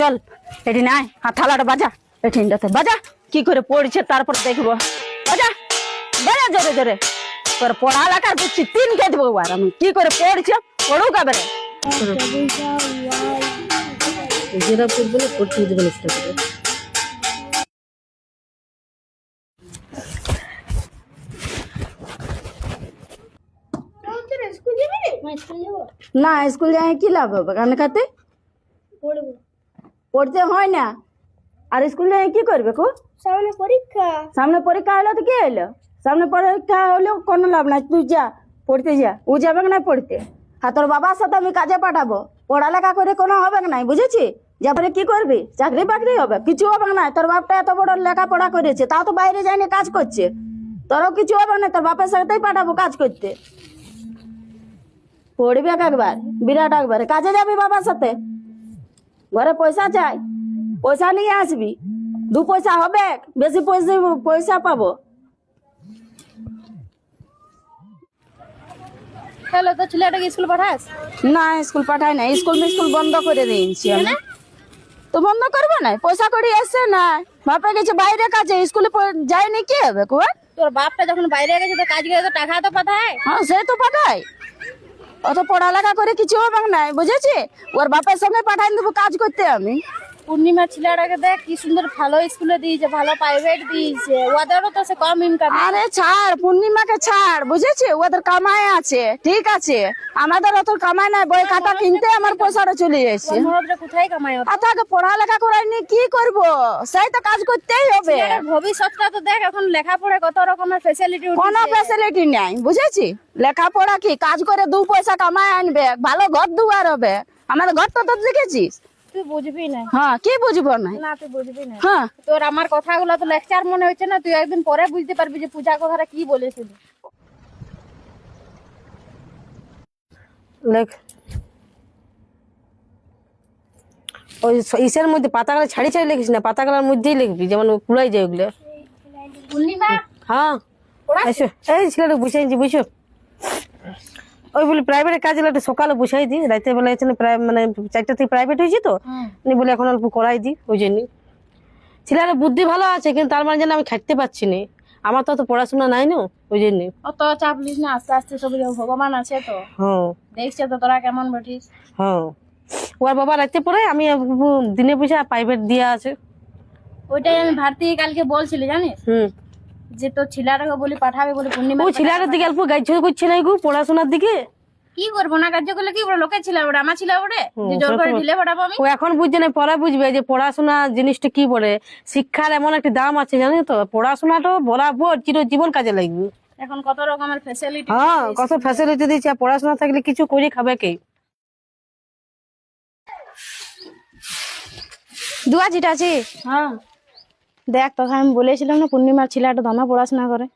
চল এটি নাই আর থালাটা বাজা এঠিনটাতে বাজা কি করে পড়ছে তারপর দেখব। বাজা বাজা জোরে জোরে। তোর পড়ালেখা দিচ্ছি তিন কে দেবো আর আমি কি করে পড়ছে পড়ুক এবারে যেটা পড়বে না পড়তে দেবে করে না স্কুল যাই কি লাভ হবে? কানে খাতে? পড়তে হয় না। আর স্কুল কি করবে কো সামনে পরীক্ষা। সামনে পরীক্ষা হলো তো কি হলো? সামনে পরীক্ষা হলেও কোনো লাভ নাই। তুই যা পড়তে যা। ও যাবে না পড়তে। আর তোর বাবার সাথে আমি কাজে পাঠাবো। পড়ালেখা করে কোনো হবে না বুঝেছি? যারপরে কি করবি? চাকরি বাকরি হবে কিছু হবে না তোর বাপটা এত বড় লেখাপড়া করেছে তাও তো বাইরে যায়নি কাজ করছে। তোরও কিছু হবে না তোর বাপের সাথেই পাঠাবো কাজ করতে। পড়বি এক একবার বিরাট একবার। কাজে যাবি বাবার সাথে? ঘরে পয়সা চাই পয়সা নিয়ে আসবি। দু পয়সা হবে বেশি পয়সা পয়সা পাবো। হ্যালো তো ছেলেটাকে স্কুল পাঠাস? না স্কুল পাঠাই না স্কুল স্কুল বন্ধ করে দিয়েছি আমি। তো বন্ধ করব না? পয়সা করে এসছে না। বাপে গেছে বাইরে কাজে স্কুলে যায়নি কি হবে কুয়া তোর বাপটা যখন বাইরে গেছে তো কাজ করে তো টাকা তো পাঠায়। হ্যাঁ সে তো পাঠাই অত পড়ালেখা করে কিছু হবে না বুঝেছি? ওর বাপের সঙ্গে পাঠাই দেবো কাজ করতে আমি। পূর্ণিমা ছেলেটাকে দেখ কি সুন্দর ভালো স্কুলে দিয়েছে ভালো প্রাইভেট দিয়েছে। ওদেরও তো সে কম ইনকাম আরে ছাড় পূর্ণিমাকে ছাড় বুঝেছি? ওদের কামাই আছে ঠিক আছে। আমাদের অত কামাই নাই বই খাতা কিনতে আমার পয়সাটা চলে যাচ্ছে কোথায়? আর তাকে পড়ালেখা করাইনি কি করব? সেই তো কাজ করতেই হবে। ভবিষ্যৎটা তো দেখ এখন লেখাপড়া কত রকমের ফেসিলিটি কোনো ফ্যাসিলিটি নাই বুঝেছি? লেখাপড়া কি? কাজ করে দু পয়সা কামাই আনবে ভালো ঘর দুয়ার হবে। আমাদের ঘর তো দেখেছিস? তুই বুঝবি না। হ্যাঁ কি বুঝব না না তুই বুঝবি না। হ্যাঁ। তোর আমার কথাগুলো তো লেকচার মনে হচ্ছে না তুই একদিন পরে বুঝতে পারবি যে পূজা কথাটা কি বলেছিলি। লেখ ওই ইসের মধ্যে পাতাগুলো ছাড়ি ছাড়ি লিখিস না পাতাগুলোর মধ্যেই লিখবি যেমন পুরাই যায় ওগুলো। পূর্ণিমা হ্যাঁ এই ছেলেটা দিই বুঝছ ওই বলে প্রাইভেটের কাজ একটু সকালে বুঝাই দিই রাতে বেলা এখানে প্রায় মানে চারটা থেকে প্রাইভেট হয়েছে তো নি বলে এখন অল্প করাই দিই ওই জন্যই। ছেলের বুদ্ধি ভালো আছে কিন্তু তার মানে যেন আমি খাটতে পারছি না। আমার তো অত পড়াশোনা নাই না ওই জন্যই অত চাপ লিস না আস্তে আস্তে সব ভগবান আছে তো। হ্যাঁ। দেখছে তো তোরা কেমন বেঠিস হ্যাঁ। ওর বাবা রাতে পরে আমি দিনে পয়সা প্রাইভেট দিয়া আছে। ওইটাই আমি ভারতী কালকে বলছিলি জানিস? হুম। যে তোর ছেলেটাকে বলি পাঠাবে বলে পূর্ণিমা ও ছেলেটার দিকে অল্প গাইছ করছে না গো পড়াশোনার দিকে? কি করব না কার্য করলে কি লোকের ছিল ওটা আমার ছিল ওটা যে জোর করে ঢিলে পাঠাবো আমি? ও এখন বুঝছে না পরে বুঝবে যে পড়াশোনা জিনিসটা কি বলে। শিক্ষার এমন একটা দাম আছে জানি তো? পড়াশোনাটা বরাবর চিরজীবন কাজে লাগবে। এখন কত রকমের ফ্যাসিলিটি হ্যাঁ কত ফ্যাসিলিটি দিচ্ছে পড়াশোনা থাকলে কিছু করে খাবে কে? দুয়া চিটা আছে? হ্যাঁ। দেখ তোকে আমি বলেছিলাম না পূর্ণিমার ছেলেটা দমা পড়াশোনা করে।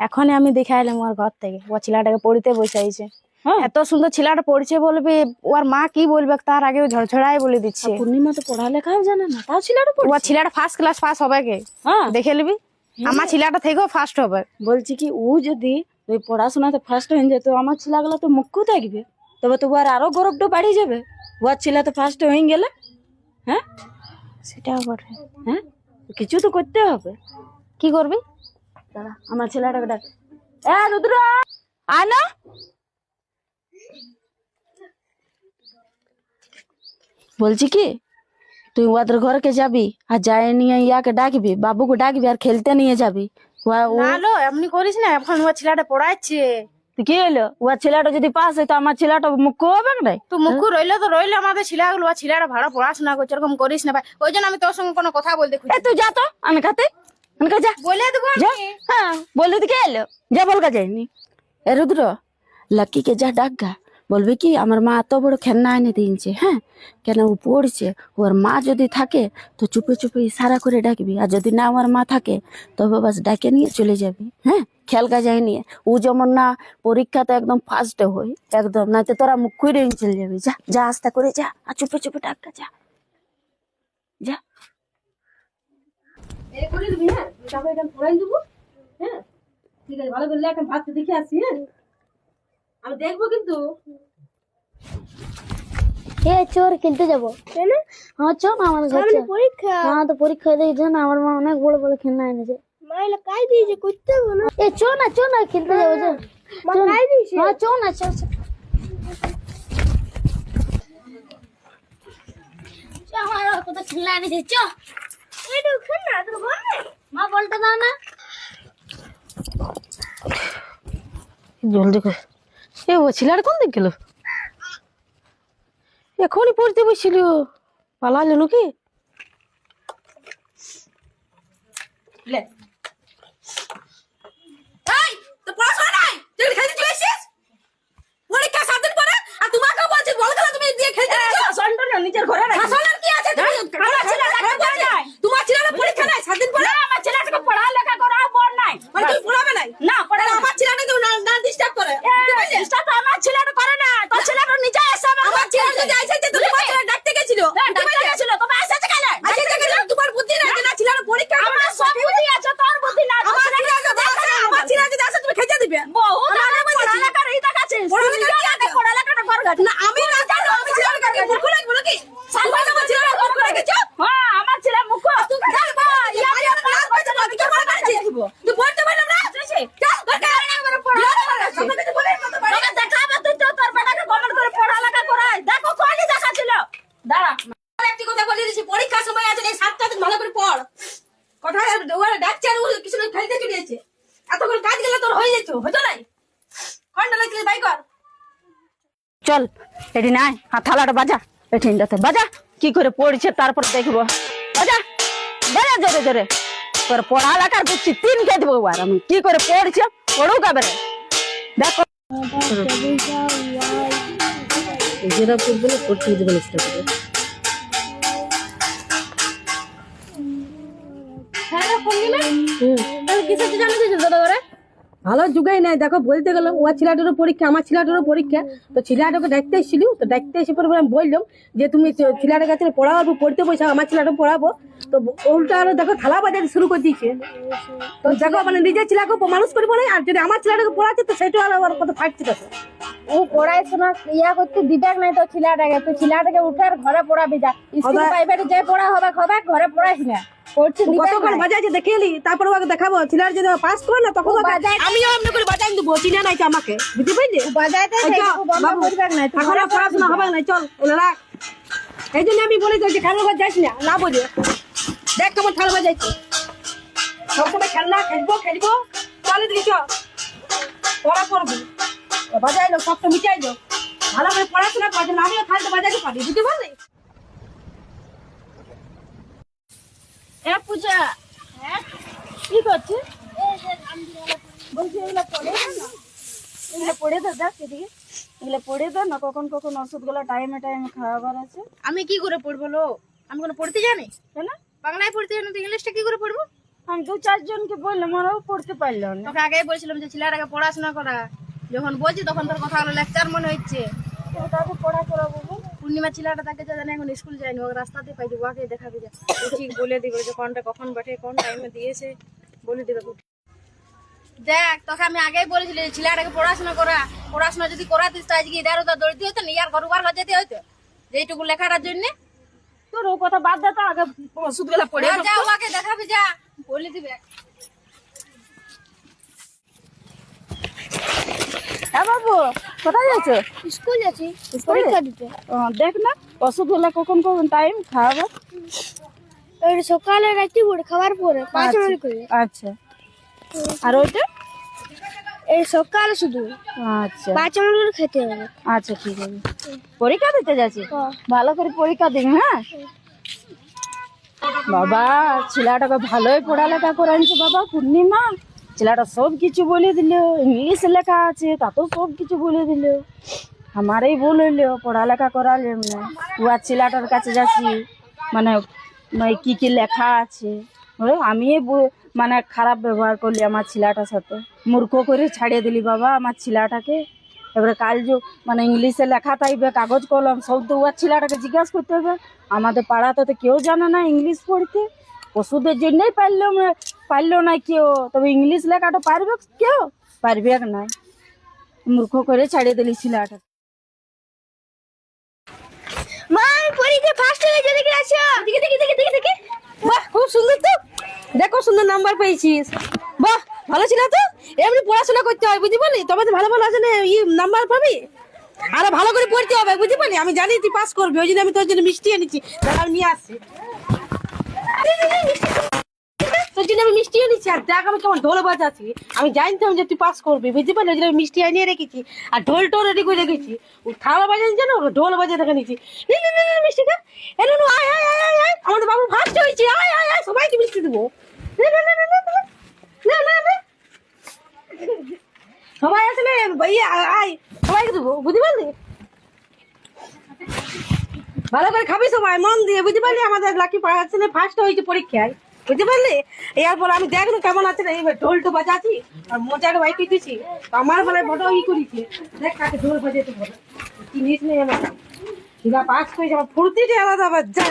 এখনই আমি দেখে এলাম ওর ঘর থেকে ও ছেলেটাকে পড়িতে বসাইছে হ্যাঁ। এত সুন্দর ছেলেটা পড়ছে বলবে ওর মা কি বলবে তার আগে ঝড়ঝড়াই বলে দিচ্ছে। পূর্ণিমা তো পড়ালেখাও জানে না তাও ছেলেটা ও ছেলেটা ফার্স্ট ক্লাস পাস হবে কে হ্যাঁ। দেখে নিবি আমার ছেলেটা থেকেও ফার্স্ট হবে। বলছি কি ও যদি ওই পড়াশোনাতে ফার্স্ট হয়ে যেত আমার ছেলেগুলো তো মুখ্য থাকবে তবে তো ওর আরও গৌরবটা বাড়ি যাবে। ওর ছেলে তো ফার্স্ট হয়ে গেলে হ্যাঁ? সেটাও বটে। হ্যাঁ? কিছু তো করতে হবে। কি করবি? দাঁড়া আমার ছেলেটাকে ডাক। এ রুদ্র! আয় না! বলছি কি তুই ওদের ঘরকে যাবি? আর যায় নিয়ে ইয়াকে ডাকবি বাবুকে ডাকবি আর খেলতে নিয়ে যাবি। ও এমনি করিস না এখন ও ছেলেটা পড়াচ্ছে। কি হলো ও ছেলেটা যদি পাস হয় তো আমার ছেলেটা মুখ হবে না তো মুখ রইলে তো রইলে আমাদের ছেলেগুলো ওয়া ছেলেটা ভালো পড়াশোনা করছে এরকম করিস না ভাই। ওই জন্য আমি তোর সঙ্গে কোনো কথা বলতে খুঁজি তুই যা তো আমি খাতে। আমি যা। বলে দেবো হ্যাঁ বলে দিকে কে এলো? যা বলগা যায়নি এ রুদ্র লাকিকে যা ডাক গা বলবে কি, আমার মা এত বড় খেলনা এনে দিয়েছে হ্যাঁ? কেন ও পড়ছে? ওর মা যদি থাকে, তো চুপে চুপে ইশারা করে ডাকবি। আর যদি না আমার মা থাকে তবে বাস ডাকে নিয়ে চলে যাবি হ্যাঁ? খেলকা যায় নিয়ে। ও যেমন না, পরীক্ষাতে একদম ফার্স্ট হই একদম। না তো তোরা মুখ খুঁড়ে চলে যাবি। যা যা আস্তে করে যা, আর চুপে চুপে ডাকা, যা। যা। ঠিক আছে, ভালো করলে এখন ভাতটা দেখে আসি হ্যাঁ? আমি দেখব কিন্তু। এ চোর কিনতে যাব। হ্যাঁ চ না? আমার ঘরে পরীক্ষা। হ্যাঁ তো পরীক্ষা দিয়েছে না আমার মা অনেক বড় বড় খেলনা এনেছে। মাইলা কাই দিয়েছে করতে হবে না। এ চো না চো না কিনতে যাব চো। মা কাই দিয়েছে? হ্যাঁ চো না চো চো। চ, আমার কত খেলনা এনেছে চ। এইটা খেলনা তোর ঘরে মা বলতে দাও না। জলদি করে। এ ও ছেলেটা কোন দিক গেল? এখনই পড়তে বসছিল। পালালো নাকি এই তো পড়াশোনা নাই তুই খেলতে চলে এসেছিস পরীক্ষা সাত দিন পরে আর তোমাকে বলছি বল খেলা তুমি দিয়ে খেলতে শাসনটা না নিজের ঘরে রাখি শাসনের কি আছে তুমি আমার ছেলে লেখাপড়া নাই তোমার ছেলের পরীক্ষা নাই সাত দিন পরে আমার ছেলেটাকে পড়া লেখা করা পড় নাই মানে তুই পড়াবে নাই না পড়া আমার ছেলেটা তো না না ডিস্টার্ব করে ডিস্টার্ব আমার ছেলেটা করে না তোর ছেলেটা নিজে এসে আমার ছেলে যদি আইছে তো তোমার ছেলে ডাকতে গেছিল ডাকতে গেছিল তুমি এসেছে কেন আইছে কেন তোমার বুদ্ধি নাই না ছেলের পরীক্ষা আমার সব বুদ্ধি আছে তোর বুদ্ধি না আমার ছেলে আমার ছেলে যদি আসে তুমি খেতে দিবে বহুত পড়ালেখার এই দেখাচ্ছিস পড়ালেখা পড়ালেখাটা কর না আমি না জানো আমি ছেলের কাছে মূর্খ লাগবো নাকি সালমান আমার ছেলের মূর্খ রেখেছো হ্যাঁ আমার ছেলে মূর্খ তুই দেখবা ইয়া ইয়া না কইছ না তুই কেমন করেছিস তুই পড়তে পারলাম না চল বকা আমার পড়ালেখা তোকে কিছু বলে মত পারি তোকে দেখাবে তুই তো তোর বেটাকে কমেন্ট করে পড়ালেখা করাই দেখো কোয়ালি দেখাচ্ছিল দাঁড়া একটি কথা বলে দিছি পরীক্ষার সময় আছে এই সাতটা দিন ভালো করে পড় কোথায় ওরা ডাকছে আর ও কিছু না খেলতে চলে যাচ্ছে এতক্ষণ কাজ গেলে তোর হয়ে যেত হতো নাই কন্ডা লাগছে বাই কর চল এটি নাই হাত থালাটা বাজা এঠিনটাতে বাজা। কি করে পড়ছে তারপর দেখব। বাজা বাজা জোরে জোরে। তোর পড়ালেখার বুঝছি তিন কে দেবো আর আমি কি করে পড়ছে পড়ুক এবারে। দেখো। যেটা পড়বে না পড়তে দিতে বলে। সেটা করবে ভালো যুগাই নাই। দেখো বলতে গেলাম ও ছেলেটারও পরীক্ষা আমার ছেলেটারও পরীক্ষা। তো ছেলেটাকে দেখতে এসেছিল তো দেখতে এসে পরে আমি বললাম যে তুমি ছেলেটার কাছে পড়াবো পড়তে বসে আমার ছেলেটা পড়াবো। তো উল্টা আরও দেখো থালা বাজাতে শুরু করে দিয়েছে। তো দেখো মানে নিজের ছেলেকে মানুষ করব না আর যদি আমার ছেলেটাকে পড়াচ্ছে তো সেটা আরও আমার কত ফাটছে দেখো। ও পড়াশোনা ইয়া করতে দিদাক নাই তো ছেলেটাকে। তো ছেলেটাকে উঠার ঘরে পড়াবি যা। স্কুল। প্রাইভেটে যে পড়া হবে হবে ঘরে পড়াইস না। বাজাইছে তারপর ওকে দেখাবো। ছেলের যদি পাস করে না তখন এমনি করে বাজাই দেবো চিনে নাই আমাকে। বুঝতে পারলি বাজাইতে এখন পড়াশোনা হবে না চল এলে রাখ। এই জন্য আমি বলে ঘর যাইস না না বোঝে দেখ কেমন খেলা বাজাইছে সবসময় খেলনা খেলব খেলব। চলে দিকে চল। পড়া করব বাজাইলো সবটা মিটাইলো ভালো করে পড়াশোনা করছে আমিও খালতে বাজাইতে পারি বুঝতে পারলি? এ পূজা। হ্যাঁ? কি করছিস বলছি এগুলো পড়ে না। এগুলো পড়ে দে দেখ এদিকে। এগুলো পড়ে দে না কখন কখন ওষুধগুলো টাইমে টাইমে খাওয়াবার আছে। আমি কি করে পড়ব লো? আমি কোনো পড়তে জানি? তাই না বাংলায় পড়তে জানি তো ইংলিশটা কি করে পড়ব? আমি দু চারজনকে বললাম ওরাও পড়তে পারল না। তোকে আগেই বলছিলাম যে ছেলেটাকে পড়াশোনা করা। যখন বলছি তখন তোর কথা লেকচার মনে হচ্ছে। তাকে পড়া করাবো। বল। পূর্ণিমা ছেলেটা তাকে জানে এখন স্কুল যায়নি ওকে রাস্তাতে পাইছি ওকে দেখাবি যা ও ঠিক বলে দিবে যে কোনটা কখন বাটে কোন টাইমে দিয়েছে বলে দিবে দেখ তোকে আমি আগেই বলেছিলি ছেলেটাকে পড়াশোনা করা পড়াশোনা যদি করাতিস তো আজকে ইধার উধার দৌড়তে হতো না ইয়ার ঘর বার যেতে হতো যে এইটুকু লেখাটার জন্য। তোর ও কথা বাদ দে তো আগে ওষুধগুলো পড়ে যা ওকে দেখাবি যা। বলে দিবে। হ্যাঁ বাবু কোথায় যাচ্ছো? স্কুল যাচ্ছি পরীক্ষা দিতে। দেখ না ওষুধগুলো কখন কখন টাইম খাওয়াবে। সকালে রাত্রি পরে খাবার পরে পাঁচ মিনিট করে। আচ্ছা। আর ওইটা? এই সকালে শুধু। আচ্ছা। পাঁচ মিনিট করে খেতে হবে। আচ্ছা ঠিক আছে। পরীক্ষা দিতে যাচ্ছি। ভালো করে পরীক্ষা দিন হ্যাঁ? বাবা ছেলেটাকে ভালোই পড়ালেখা করে আনছে বাবা পূর্ণিমা। ছেলেটা সব কিছু বলে দিল, ইংলিশ লেখা আছে তাতেও সব কিছু বলে দিল। আমারই ভুল হইল, পড়ালেখা করালে না ও আর ছেলেটার কাছে যাচ্ছি মানে মানে কি কি লেখা আছে। আমি মানে খারাপ ব্যবহার করলি আমার ছেলেটার সাথে। মূর্খ করে ছাড়িয়ে দিলি বাবা আমার ছেলেটাকে। এবারে কাল যে মানে ইংলিশে লেখা থাকবে কাগজ, কলম, সব তো ওর ছেলেটাকে জিজ্ঞাসা করতে হবে। আমাদের পাড়াতে তো কেউ জানে না ইংলিশ পড়তে। ওষুধের জন্যই পারল না- পারল না কেউ। তবে ইংলিশ লেখাটা পারবে কেউ? পারবে না মূর্খ করে ছাড়িয়ে দিলি ছেলেটা ফার্স্ট দেখে দেখি দেখি খুব সুন্দর তো। দেখো, সুন্দর নাম্বার পেয়েছিস। ভালো ছিল তো? এমনি পড়াশোনা করতে হবে বুঝতে পারলি? তবে তো ভালো ভালো আছে না নাম্বার পাবি? ভালো করে পড়তে হবে পারলি? আমি জানি তুই পাস করবি, ওই জন্য আমি তোর জন্য মিষ্টি এনেছি। দাঁড়া, আমি নিয়ে আসছি। আমি আর দেখ আমি কেমন ঢোল বাজাচ্ছি। আমি যে তুই পাস করবি, বুঝতে পারলি? ওই জন্য আমি মিষ্টি রেখেছি, আর ঢোল টোল রেডি করে রেখেছি ঢোল দেখে নিচ্ছি মিষ্টিটা। আয় আয় আয় আয় আয়। আমাদের বাবু ফার্স্ট হয়েছে আয় আয় আয় মিষ্টি দেবো। নে নে নে নে আয় সবাইকে দেবো, বুঝতে ভালো করে খাবি সবাই, মন দিয়ে, বুঝতে পারলি? আমাদের লাকি পার্সেন্টে ফার্স্ট হয়েছে পরীক্ষায়। বুঝতে পারলি? এরপর আমি দেখল কেমন আছে না এইবার ঢোল তো বাজাচ্ছি, আর মজার বাইক দিচ্ছি আমার বেলায় বড় ই করেছি। দেখ কাকে ঢোল বাজাতে বলে জিনিস নেই আমার এবার পাস করেছে, আমার ফুর্তিটা আলাদা, আবার যা।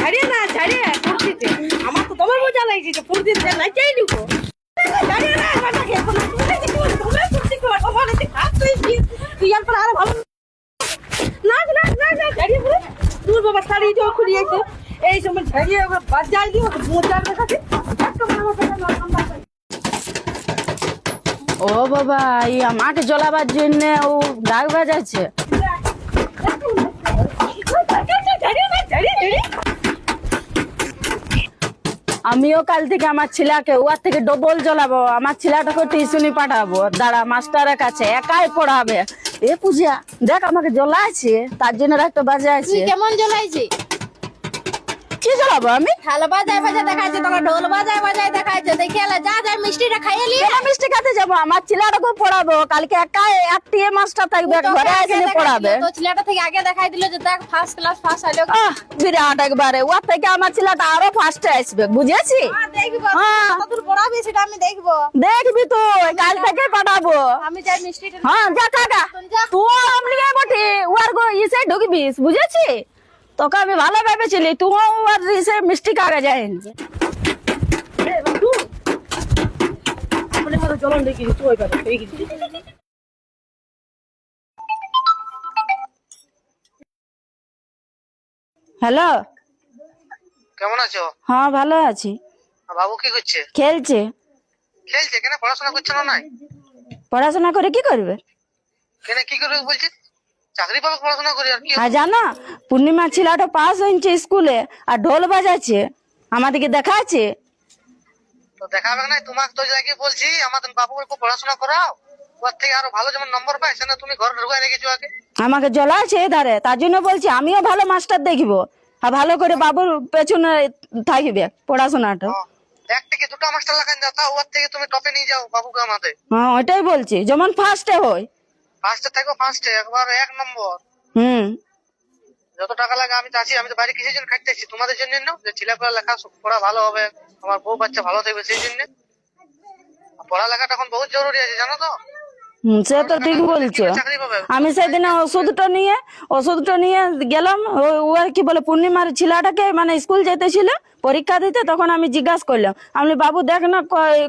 ছাড়িয়ে না, ছাড়িয়ে, ফুর্তিতে। আমার তো তোমার মজা লাগছে, যে ফুর্তিতে নাচাই নিবো ছাড়িয়ে না বলে যে কাজ তুই তুই এরপর আরও ভালো না না না না ছাড়িয়ে বলে দূর বাবা শাড়ি যে খুলিয়েছে এই সময় ছাড়িয়ে ওকে বাজাই দিয়ে মোজার দেখাচ্ছে ও বাবা, এই আমাকে জ্বলাবার জন্য ও ডাক বাজাচ্ছে আমিও কাল থেকে আমার ছেলেকে ওর থেকে ডবল জ্বলাবো, আমার ছেলেটাকে টিউশনি পাঠাবো। দাঁড়া, মাস্টারের কাছে একাই পড়াবে। এ পূজা দেখ আমাকে জ্বলাইছে তার জন্য একটা বাজে আছে। কেমন জ্বলাইছে কি জ্বলাবো আমি? বাজায় বাজায় দেখাচ্ছে তোমার ঢোল বাজায় বাজায় দেখাচ্ছে দেখে এলে যা যা মিষ্টিটা খাইয়ে নিয়ে। মিষ্টি খেতে যাব আমার ছেলেটাকে পড়াবো। কালকে একটি মাস্টার থাকবে ঘরে পড়াবে। তো ছেলেটা থেকে আগে দেখাই দিল যে দেখ ফার্স্ট ক্লাস বিরাট একবারে। ওর থেকে আমার ছেলেটা আরও ফার্স্টে আসবে বুঝেছি? দেখব হ্যাঁ। পড়াবি সেটা আমি দেখব। দেখবি তুই কাল থেকে পাঠাবো। আমি যাই মিষ্টিটা হ্যাঁ যা কাকা তুই আমলি গায়ে বটে ওর গো ইসে ঢুকবিস বুঝেছি? তোকে আমি ভালো ভেবেছিলি তুই ওর ইসে মিষ্টি কাকা যায় চলন দেখি হ্যালো? কেমন আছো? হ্যাঁ ভালো আছি। বাবু কি করছে? খেলছে। খেলছে? কেন পড়াশোনা করছে না নাই? পড়াশোনা করে কি করবে? কেন কি করবে বলছে চাকরি পাবে পড়াশোনা করে আর কি। আর জানা পূর্ণিমা ছেলেটা পাস হয়েছে স্কুলে আর ঢোল বাজাচ্ছে। আমাদেরকে দেখাচ্ছে? তো দেখাবে না তোমাকে তো লাগিয়ে বলছি আমাদের বাবুকে পড়াশোনা করাও। ওর থেকে আরও ভালো যেমন নম্বর পায় সেটা তুমি ঘরে ঢুকাই রেখেছো আগে। আমাকে জ্বলাচ্ছে এধারে তার জন্য বলছি আমিও ভালো মাস্টার দেখব। আর ভালো করে বাবুর পেছনে থাকবে পড়াশোনাটা। এক থেকে দুটো মাস্টার লাগান যাও তাও ওর থেকে তুমি টপে নিয়ে যাও বাবুকে আমাদের। হ্যাঁ ওইটাই বলছি যেমন ফার্স্টে হয়। ফার্স্টে থাকো ফার্স্টে একবার এক নম্বর। হুম। যত টাকা লাগে আমি তো আছি আমি তো বাইরে কিসের জন্য খাটতেছি তোমাদের জন্য না যে ছেলেপেলা লেখা পড়া ভালো হবে আমার বউ বাচ্চা ভালো থাকবে সেই জন্য। পড়ালেখাটা এখন বহুত জরুরি আছে জানো তো? সে তো ঠিক বলছো। আমি সেদিন ওষুধটা নিয়ে ওষুধটা নিয়ে গেলাম। ও- কি বলে পূর্ণিমার ছেলেটাকে মানে স্কুল যেতেছিল পরীক্ষা দিতে তখন আমি জিজ্ঞাসা করলাম। আমি বাবু দেখ না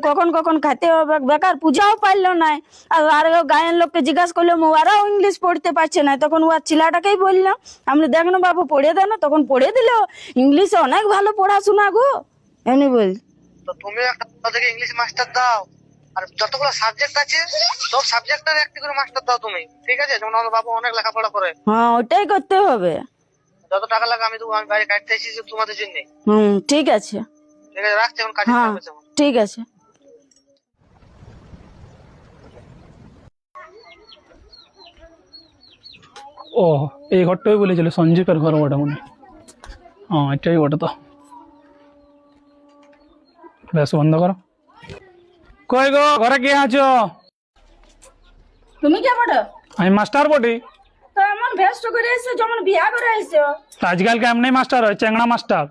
কখন কখন খাইতে হবে? বেকার পূজাও পারল না আর গায়ের লোককে জিজ্ঞাসা করলাম ওরাও ইংলিশ পড়তে পারছে না। তখন ও আর ছেলেটাকেই বললাম। আমি দেখ না বাবু পড়ে দে না। তখন পড়ে দিল। ইংলিশে অনেক ভালো পড়াশোনা গো। এমনি বল তুমি একটা ইংলিশ মাস্টার দাও। আর যতগুলো সাবজেক্ট আছে সব সাবজেক্টের একটি করে মাস্টার দাও তুমি ঠিক আছে? যেমন আমার বাবু অনেক লেখাপড়া করে। হ্যাঁ ওটাই করতে হবে। যত টাকা লাগে আমি দেবো আমি বাইরে কাটতে এসেছি তোমাদের জন্য। হুম ঠিক আছে। ঠিক আছে রাখছি এখন কাজে হ্যাঁ যাব ঠিক আছে। ও এই ঘরটাই বলেছিল সঞ্জীবের ঘর ওটা মনে হয়। হ্যাঁ এটাই ওটা তো। বেশ বন্ধ করো। কই গো ঘরে কে আছো? তুমি কে বড় আমি মাস্টার বটি। তো এমন ভেস্ট করে এসে যেমন বিয়া করে এসো আজকাল এমনি মাস্টার হয়? চেংড়া মাস্টার।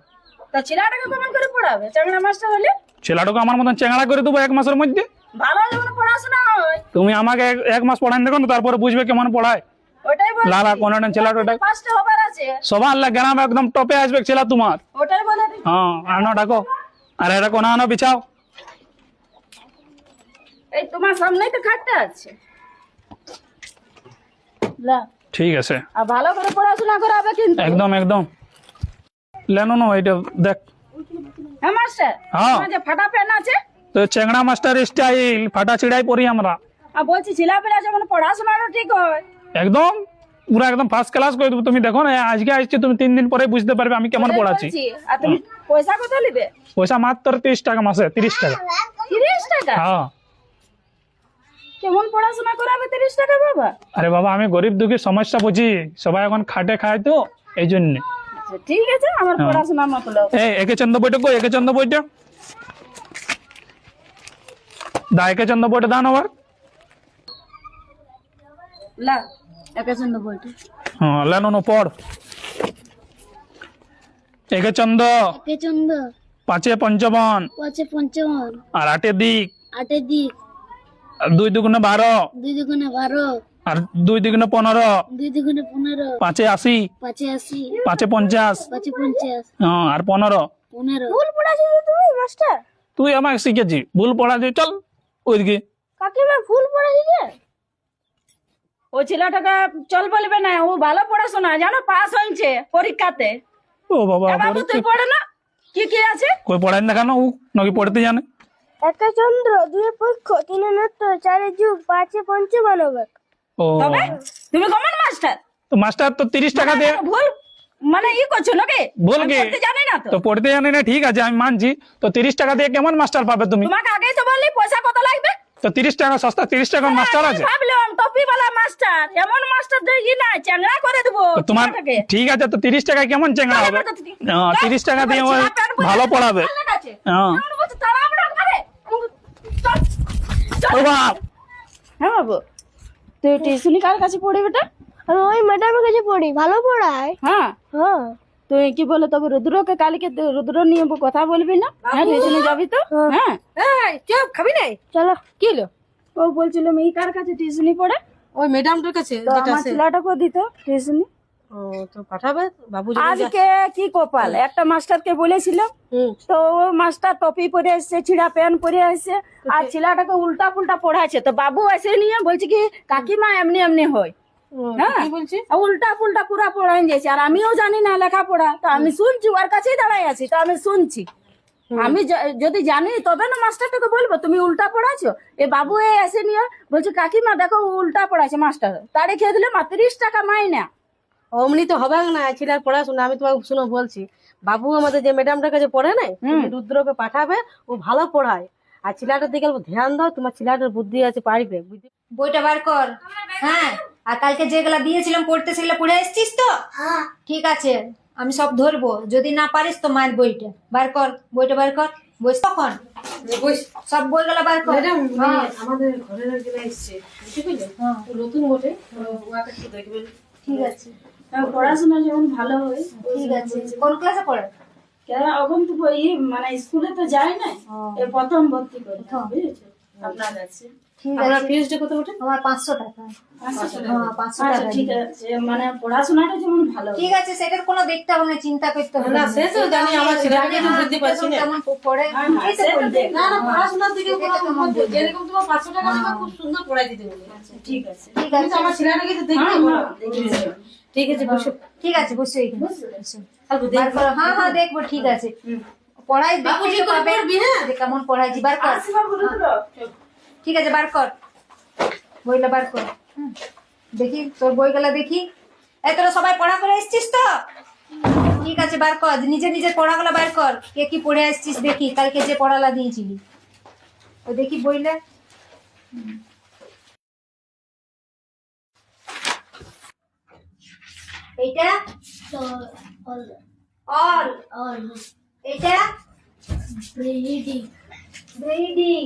তা ছেলেটাকে কেমন করে পড়াবে? চাংড়া মাস্টার হলে? ছেলেটাকে আমার মতন চেংড়া করে দেবো এক মাসের মধ্যে? ভালো যেমন পড়াশোনা হয়। তুমি আমাকে এক- মাস পড়ান দেখো না তারপরে বুঝবে কেমন পড়ায়। ওটাই বল লালা কোনো ছেলেটা ফার্স্ট হবার আছে। সবার লাগে গ্রামে একদম টপে আসবে ছেলে তোমার। ওটাই বলে হ্যাঁ আনো ডাকো। আর এটা কোনো আনো বিছাও। এই তোমার সামনেই তো খাটতে আছে। ঠিক আছে। আর ভালো করে পড়াশোনা করাবে কিন্তু। একদম একদম। লেনো না এটা দেখ। হ্যাঁ মাস্টার? হ্যাঁ। যে ফাটা প্যান আছে? তো চেংড়া মাস্টার স্টাইল ফাটা পড়ি আমরা। আর বলছি ছেলেপেলা যেমন পড়াশোনাটা ঠিক হয়। একদম। পুরো একদম ফার্স্ট ক্লাস করে দেবো। তুমি দেখো না আজকে আসছি তুমি তিন দিন পরে বুঝতে পারবে আমি কেমন পড়াচ্ছি। আর তুমি পয়সা কত নিবে? পয়সা মাত্র তিরিশ টাকা মাসে তিরিশ টাকা। তিরিশ টাকা? হ্যাঁ। কেমন পড়াশোনা করাবে তিরিশ টাকা বাবা? আরে বাবা আমি গরিব দুঃখীর সমস্যা বুঝি। সবাই এখন খাটে খায় তো এই জন্য। আচ্ছা, ঠিক আছে আমার হ্যাঁ। পড়াশোনা মতলব এই একে চন্দ্র বইটা কই একে চন্দ্র বইটা? দা একে চন্দ্র বইটা দান আবার। লা একে চন্দ্র বইটা। হ্যাঁ নো পড়। একে চন্দ্র একে চন্দ। পাঁচে পঞ্চবন। পাঁচে পঞ্চমন আর আটে দিক। আটের দিক। দুই দুগুণে বারো। দুই দুগুণে বারো। আর দুই দুগুণে পনেরো। দুই দুগুণে পনেরো। পাঁচে আশি। পাঁচে আশি। পাঁচে পঞ্চাশ। পাঁচে পঞ্চাশ। হ্যাঁ আর পনেরো। পনেরো। ভুল পড়াছি তুমি মাস্টার। তুই আমাকে শিখেছি। ভুল পড়া যে চল ওইদিকে। কাকিমা ভুল পড়াছি যে? ও ছেলেটাকে চল বলবে না ও ভালো পড়াশোনা জানো পাস হয়েছে পরীক্ষাতে। ও বাবা তুই পড়ে না? কি কি আছে? কই পড়াই না কেন ও নাকি পড়তে জানে? একে চন্দ্র দুই পক্ষ তিনে নত্য চারে যুগ পাঁচে পঞ্চমানবেক। ও। তবে তুমি কমন মাস্টার? তো মাস্টার তো তিরিশ টাকা দিয়ে ভুল? মানে ই করছ নাকি? ভুল আমি কি? পড়তে জানি না তো। তো পড়তে জানি না ঠিক আছে আমি মানছি। তো তিরিশ টাকা দিয়ে কেমন মাস্টার পাবে তুমি? তোমাকে আগেই তো বললি পয়সা কত লাগবে? তো তিরিশ টাকা সস্তা তিরিশ টাকার মাস্টার আছে? ভাবলাম টপিওয়ালা মাস্টার। এমন মাস্টার দেখি না চ্যাংড়া করে দেবো তোমার। ঠিক আছে তো তিরিশ টাকায় কেমন চেঙ্গা হবে? আমার কাছে দি- হ্যাঁ, তিরিশ টাকা দিয়ে ভালো পড়াবে। হ্যাঁ আমার বলছে, তাড়াহুড়ো করে। চল, চল। ও বাপ হ্যাঁ বাবু। তুই টিউশনি কার কাছে পড়ি বেটা? ওই ম্যাডামের কাছে পড়ি ভালো পড়ায়। হ্যাঁ? হ্যাঁ। তুই কি বলে তবে রুদ্রকে কালকে রুদ্র নিয়ে কথা বলবি না? হ্যাঁ টিউশনি যাবি তো? হ্যাঁ। চুপ খাবি নাই? চলো। কি হলো? ও বলছিল মেয়ে কার কাছে টিউশনি পড়ে? ওই ম্যাডামটার কাছে আমার ছেলেটাকে দিত? টিউশনি। তো পাঠাবে? বাবু আজকে কি কপাল? একটা মাস্টারকে বলেছিল তো মাস্টার টপি পরে আসছে ছিঁড়া প্যান্ট পরে আসছে আর ছেলেটাকে উল্টা পুল্টা পড়াচ্ছে। তো বাবু এসে নিয়ে বলছে কি কাকিমা এমনি এমনি হয়। আর উল্টা পুল্টা পুরা পড়াই দিয়েছে আর আমিও জানি না লেখাপড়া। তো আমি শুনছি ওর কাছেই দাঁড়াই আছি তো আমি শুনছি। আমি যদি জানি তবে না মাস্টারটাকে বলব তুমি উল্টা পড়াছো? এ বাবু এসে নিয়ে বলছে কাকিমা দেখো উল্টা পড়াছে মাস্টার। তাড়ে খেয়ে দিলে মা তিরিশ টাকা মাইনা। অমনি তো হবে না ছেলের পড়াশোনা আমি তোমাকে শুনো বলছি। বাবু আমাদের যে ম্যাডামটার কাছে পড়ে নাই রুদ্রকে পাঠাবে ও ভালো পড়ায়। আর ছেলেটার দিকে ধ্যান দাও তোমার ছেলেটার বুদ্ধি আছে পারবে। বইটা বার কর। হ্যাঁ আর কালকে যেগুলা দিয়েছিলাম পড়তে সেগুলা পড়ে এসছিস তো? ঠিক আছে আমি সব ধরবো। যদি না পারিস তো মায়ের বইটা। বার কর বইটা বার কর। বইস তখন? সব বইগুলা বার কর। হ্যাঁ। আমাদের ঘরের একজন এসছে। নতুন বটে ঠিক আছে। পড়াশোনা যেমন ভালো হয় ঠিক আছে কোন ক্লাসে পড়ে? কেন এখন তো মানে স্কুলে তো যায় না এ প্রথম ভর্তি করে আপনার কাছে। ঠিক আছে। কত আমার টাকা। হ্যাঁ আচ্ছা টাকা ঠিক আছে। মানে পড়াশোনাটা যেমন ভালো ঠিক আছে সেটার কোনো দেখতে হবে না চিন্তা করতে হবে না, সে তো জানি, আমার ছেলেটাকে তো বুদ্ধি পাচ্ছি না। কেমন পড়ে হ্যাঁ, হ্যাঁ, এই তো সে তো বলবে। দেখ। না না পড়াশোনার দিকে যেরকম তোমার টাকা দেবে খুব সুন্দর পড়াই দিতে বলে ঠিক আছে। ঠিক আছে। আমার ছেলেটাকে তো দেখতে হ্যাঁ। হ্যাঁ। ঠিক আছে বসো। ঠিক আছে বসে এখানে। বসো। দেখব। হ্যাঁ হ্যাঁ দেখব ঠিক আছে। পড়াই হ্যাঁ? কেমন পড়াইছি বার কর। আসি বাবু, রুদ্র। ঠিক আছে বার কর। বইলা বার কর। দেখি তোর বইগুলা দেখি। এই তোরা সবাই পড়া করে এসছিস তো? ঠিক আছে বার কর। নিজে নিজের পড়াগুলো বার কর। কে কি পড়ে আসছিস দেখি। কালকে যে পড়ালা দিয়েছিলি। ও দেখি বইলে এইটা? অল অল এটা ব্রিডিং ব্রিডিং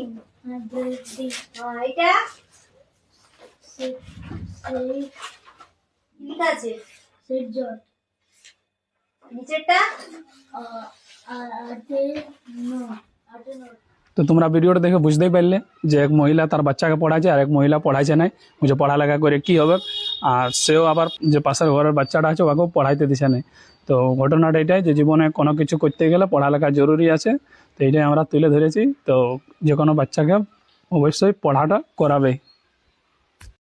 তো তোমরা ভিডিওটা দেখে বুঝতেই পারলে যে এক মহিলা তার বাচ্চাকে পড়াচ্ছে আর এক মহিলা পড়াইছে নাই। বুঝে পড়ালেখা করে কি হবে? আর সেও আবার যে পাশের ঘরের বাচ্চাটা আছে, ওকেও পড়াইতে দিছে না তো ঘটনাটা এটাই যে জীবনে কোনো কিছু করতে গেলে পড়ালেখা জরুরি আছে। তো এইটাই আমরা তুলে ধরেছি। তো যে কোনো বাচ্চাকে অবশ্যই পড়াটা করাবে।